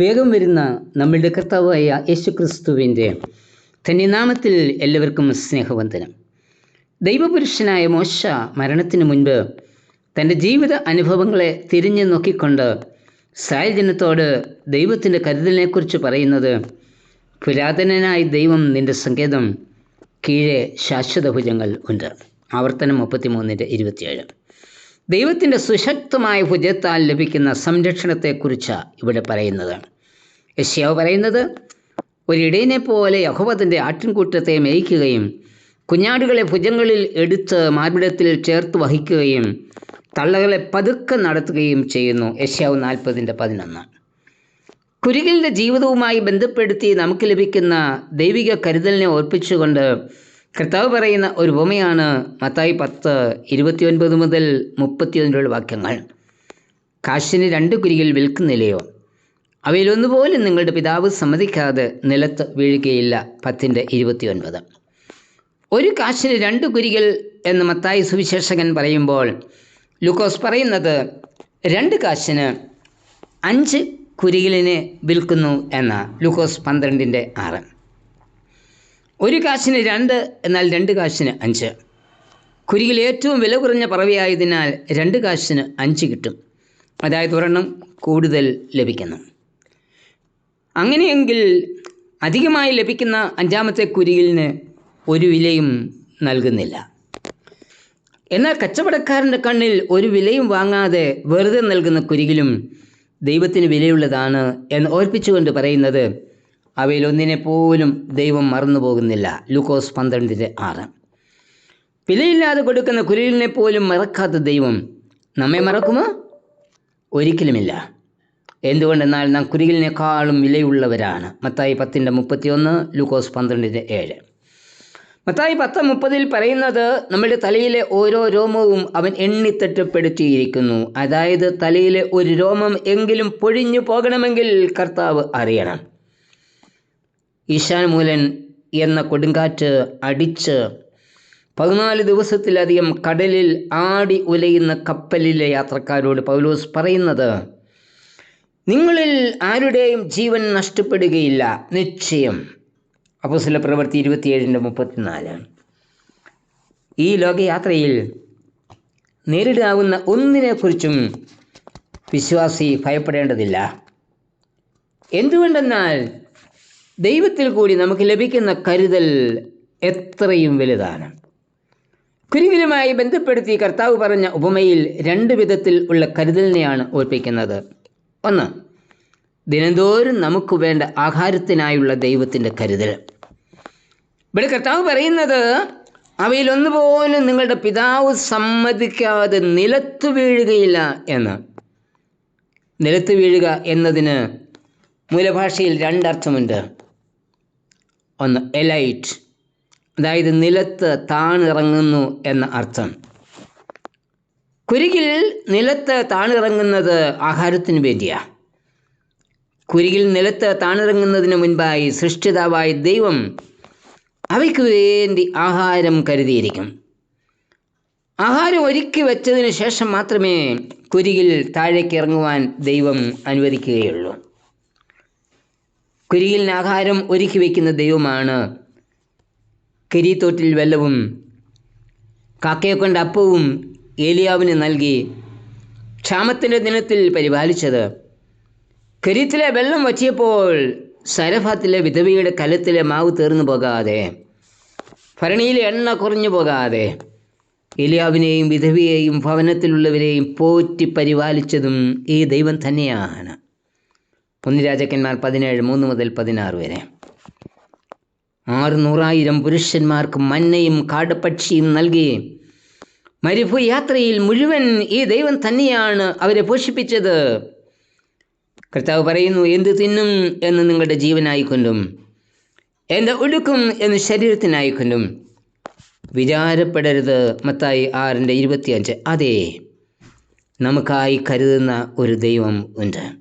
വേഗം വരുന്ന നമ്മളുടെ കർത്താവായ യേശുക്രിസ്തുവിന്റെ തന്നെ നാമത്തിൽ എല്ലാവർക്കും സ്നേഹവന്ദനം. ദൈവപുരുഷനായ മോശ മരണത്തിന് മുൻപ് തന്റെ ജീവിത അനുഭവങ്ങളെ തിരിഞ്ഞു നോക്കിക്കൊണ്ട് സായജനത്തോട് ജനത്തോട് ദൈവത്തിന്റെ കരുതലിനെക്കുറിച്ച് പറയുന്നത് പുരാതനനായ ദൈവം നിന്റെ സങ്കേതം കീഴെ ശാശ്വത ഭുജങ്ങൾ ഉണ്ട്. ആവർത്തനം മുപ്പത്തിമൂന്നിന്റെ ഇരുപത്തിയേഴ്. ദൈവത്തിന്റെ സുശക്തമായ ഭുജത്താൽ ലഭിക്കുന്ന സംരക്ഷണത്തെക്കുറിച്ച് ഇവിടെ പറയുന്നത് യശ്യാവ് പറയുന്നത് ഒരിടയനെ പോലെ യഹോവത്തിന്റെ ആട്ടിൻകൂട്ടത്തെ മേയിക്കുകയും കുഞ്ഞാടുകളെ ഭുജങ്ങളിൽ എടുത്ത് മാർബിടത്തിൽ ചേർത്ത് വഹിക്കുകയും തള്ളകളെ പതുക്കെ നടത്തുകയും ചെയ്യുന്നു. യശ്യാവ് നാൽപ്പതിന്റെ പതിനൊന്ന്. കുരുകിലിന്റെ ജീവിതവുമായി ബന്ധപ്പെടുത്തി നമുക്ക് ലഭിക്കുന്ന ദൈവിക കരുതലിനെ ഓർപ്പിച്ചുകൊണ്ട് കർത്താവ് പറയുന്ന ഒരു ഉപമയാണ് മത്തായി പത്ത് ഇരുപത്തിയൊൻപത് മുതൽ മുപ്പത്തിയൊന്നിലുള്ള വാക്യങ്ങൾ. കാശിന് രണ്ട് കുരികിൽ വിൽക്കുന്നില്ലയോ? അവയിലൊന്നുപോലും നിങ്ങളുടെ പിതാവ് സമ്മതിക്കാതെ നിലത്ത് വീഴുകയില്ല പത്തിന്റെ ഇരുപത്തിയൊൻപത്. ഒരു കാശിന് രണ്ട് കുരികൾ എന്ന് മത്തായി സുവിശേഷകൻ പറയുമ്പോൾ ലൂക്കോസ് പറയുന്നത് രണ്ട് കാശിന് അഞ്ച് കുരികിലിനെ വിൽക്കുന്നു എന്ന ലൂക്കോസ് പന്ത്രണ്ടിന്റെ ആറ്. ഒരു കാശിന് രണ്ട് എന്നാൽ രണ്ട് കാശിന് അഞ്ച്. കുരികിൽ ഏറ്റവും വില കുറഞ്ഞ പറവയായതിനാൽ രണ്ട് കാശിന് അഞ്ച് കിട്ടും. അതായത് ഒരെണ്ണം കൂടുതൽ ലഭിക്കുന്നു. അങ്ങനെയെങ്കിൽ അധികമായി ലഭിക്കുന്ന അഞ്ചാമത്തെ കുരികിലിന് ഒരു വിലയും നൽകുന്നില്ല. എന്നാൽ കച്ചവടക്കാരന്റെ കണ്ണിൽ ഒരു വിലയും വാങ്ങാതെ വെറുതെ നൽകുന്ന കുരികിലും ദൈവത്തിന് വിലയുള്ളതാണ് എന്ന് ഓർപ്പിച്ചുകൊണ്ട് പറയുന്നത് അവയിലൊന്നിനെ പോലും ദൈവം മറന്നു പോകുന്നില്ല ലൂക്കോസ് പന്ത്രണ്ടിന്റെ ആറ്. വിലയില്ലാതെ കൊടുക്കുന്ന കുരിലിനെ പോലും മറക്കാത്ത ദൈവം നമ്മെ മറക്കുമോ? ഒരിക്കലുമില്ല. എന്തുകൊണ്ടെന്നാൽ നാം കുരികിലിനേക്കാളും വിലയുള്ളവരാണ്. മത്തായി പത്തിന്റെ മുപ്പത്തിയൊന്ന് ലൂക്കോസ് പന്ത്രണ്ടിന്റെ ഏഴ്. മത്തായി പത്ത് മുപ്പതിൽ പറയുന്നത് നമ്മുടെ തലയിലെ ഓരോ രോമവും അവൻ എണ്ണിത്തട്ടപ്പെടുത്തിയിരിക്കുന്നു. അതായത് തലയിലെ ഒരു രോമം എങ്കിലും പൊഴിഞ്ഞു പോകണമെങ്കിൽ കർത്താവ് അറിയണം. ഈശാൻമൂലൻ എന്ന കൊടുങ്കാറ്റ് അടിച്ച് പതിനാല് ദിവസത്തിലധികം കടലിൽ ആടി ഉലയുന്ന കപ്പലിലെ യാത്രക്കാരോട് പൗലോസ് പറയുന്നത് നിങ്ങളിൽ ആരുടെയും ജീവൻ നഷ്ടപ്പെടുകയില്ല. നിശ്ചയം. അപ്പോസില പ്രവൃത്തി ഇരുപത്തിയേഴിന്റെ മുപ്പത്തിനാല്. ഈ ലോകയാത്രയിൽ നേരിടാവുന്ന ഒന്നിനെക്കുറിച്ചും വിശ്വാസി ഭയപ്പെടേണ്ടതില്ല. എന്തുകൊണ്ടെന്നാൽ ദൈവത്തിൽ കൂടി നമുക്ക് ലഭിക്കുന്ന കരുതൽ എത്രയും വലുതാണ്. കുരുവിലുമായി ബന്ധപ്പെടുത്തി കർത്താവ് പറഞ്ഞ ഉപമയിൽ രണ്ട് വിധത്തിൽ ഉള്ള കരുതലിനെയാണ് ഓർപ്പിക്കുന്നത്. ഒന്ന് ദിനംതോറും നമുക്ക് വേണ്ട ആഹാരത്തിനായുള്ള ദൈവത്തിന്റെ കരുതൽ. ഇവിടെ കർത്താവ് പറയുന്നത് അവയിലൊന്നുപോലും നിങ്ങളുടെ പിതാവ് സമ്മതിക്കാതെ നിലത്ത് വീഴുകയില്ല എന്ന്. നിലത്ത് വീഴുക എന്നതിന് മൂലഭാഷയിൽ രണ്ടർത്ഥമുണ്ട്. ഒന്ന് എലൈറ്റ് അതായത് നിലത്ത് താണിറങ്ങുന്നു എന്ന അർത്ഥം. കുരുകിൽ നിലത്ത് താണിറങ്ങുന്നത് ആഹാരത്തിന് വേണ്ടിയാണ് കുരുകിൽ നിലത്ത് താണിറങ്ങുന്നതിന് മുൻപായി സൃഷ്ടിതാവായ ദൈവം അവയ്ക്ക് വേണ്ടി ആഹാരം കരുതിയിരിക്കും. ആഹാരം ഒരുക്കി വെച്ചതിന് ശേഷം മാത്രമേ കുരുകിൽ താഴേക്ക് ഇറങ്ങുവാൻ ദൈവം അനുവദിക്കുകയുള്ളൂ. കുരുകിലിന് ആഹാരം ഒരുക്കി വയ്ക്കുന്ന ദൈവമാണ്. കരിത്തോട്ടിൽ വെള്ളവും കാക്കയെ കൊണ്ട് അപ്പവും ഏലിയാവിന് നൽകി ക്ഷാമത്തിന്റെ ദിനത്തിൽ പരിപാലിച്ചത്. കരിത്തിലെ വെള്ളം വറ്റിയപ്പോൾ സരഫാത്തിലെ വിധവയുടെ കലത്തിലെ മാവ് തീർന്നു പോകാതെ ഭരണിയിലെ എണ്ണ കുറഞ്ഞു പോകാതെ എലിയാവിനെയും വിധവിയെയും ഭവനത്തിലുള്ളവരെയും പോറ്റി പരിപാലിച്ചതും ഈ ദൈവം തന്നെയാണ്. ഒന്ന് രാജാക്കന്മാർ പതിനേഴ് മൂന്ന് മുതൽ പതിനാറ് വരെ. ആറുനൂറായിരം പുരുഷന്മാർക്ക് മന്നയും കാടപ്പക്ഷിയും നൽകി. മരുഭൂയാത്രയിൽ മുഴുവൻ ഈ ദൈവം തന്നെയാണ് അവരെ പോഷിപ്പിച്ചത്. കർത്താവ് പറയുന്നു എന്ത് തിന്നും എന്ന് നിങ്ങളുടെ ജീവനായിക്കൊണ്ടും എന്റെ ഒടുക്കും എന്ന് ശരീരത്തിനായിക്കൊണ്ടും വിചാരപ്പെടരുത്. മത്തായി ആറിന്റെ ഇരുപത്തിയഞ്ച്. അതെ നമുക്കായി കരുതുന്ന ഒരു ദൈവം ഉണ്ട്.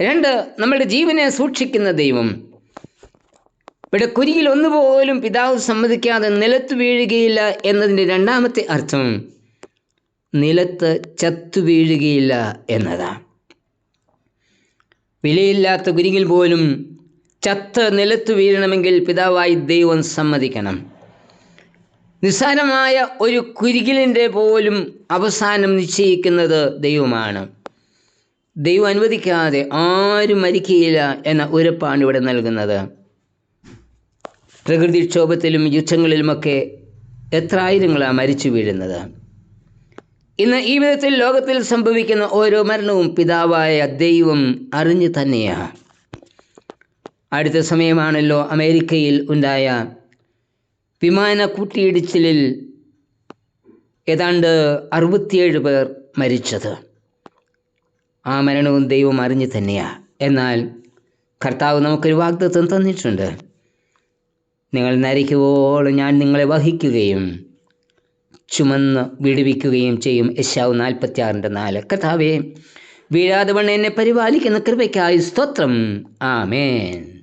രണ്ട് നമ്മുടെ ജീവനെ സൂക്ഷിക്കുന്ന ദൈവം. ഇവിടെ കുരിയിൽ ഒന്നുപോലും പിതാവ് സമ്മതിക്കാതെ നിലത്ത് വീഴുകയില്ല എന്നതിന്റെ രണ്ടാമത്തെ അർത്ഥം നിലത്ത് ചത്തു വീഴുകയില്ല എന്നതാണ് വിലയില്ലാത്ത കുരികിൽ പോലും ചത്ത് നിലത്ത് വീഴണമെങ്കിൽ പിതാവായി ദൈവം സമ്മതിക്കണം. നിസ്സാരമായ ഒരു കുരികിലിന്റെ പോലും അവസാനം നിശ്ചയിക്കുന്നത് ദൈവമാണ്. ദൈവം അനുവദിക്കാതെ ആരും മരിക്കുകയില്ല എന്ന ഉറപ്പാണ് ഇവിടെ നൽകുന്നത്. പ്രകൃതിക്ഷോഭത്തിലും യുദ്ധങ്ങളിലുമൊക്കെ എത്ര ആയിരങ്ങളാണ് മരിച്ചു വീഴുന്നത്. ഇന്ന് ഈ വിധത്തിൽ ലോകത്തിൽ സംഭവിക്കുന്ന ഓരോ മരണവും പിതാവായ ദൈവം അറിഞ്ഞു തന്നെയാണ്. അടുത്ത സമയമാണല്ലോ അമേരിക്കയിൽ ഉണ്ടായ വിമാന കൂട്ടിയിടിച്ചിലിൽ ഏതാണ്ട് അറുപത്തിയേഴ് പേർ മരിച്ചത്. ആ മരണവും ദൈവം അറിഞ്ഞു തന്നെയാണ് എന്നാൽ കർത്താവ് നമുക്കൊരു വാഗ്ദത്വം തന്നിട്ടുണ്ട്. നിങ്ങൾ നരയ്ക്കുവോളം ഞാൻ നിങ്ങളെ വഹിക്കുകയും ചുമന്ന് വിടുവിക്കുകയും ചെയ്യും. യശാവ് നാൽപ്പത്തി ആറിന്റെ നാല്. കർത്താവേ വീഴാതെ വണ്ണ എന്നെ പരിപാലിക്കുന്ന കൃപയ്ക്കായി സ്തോത്രം. ആമേൻ.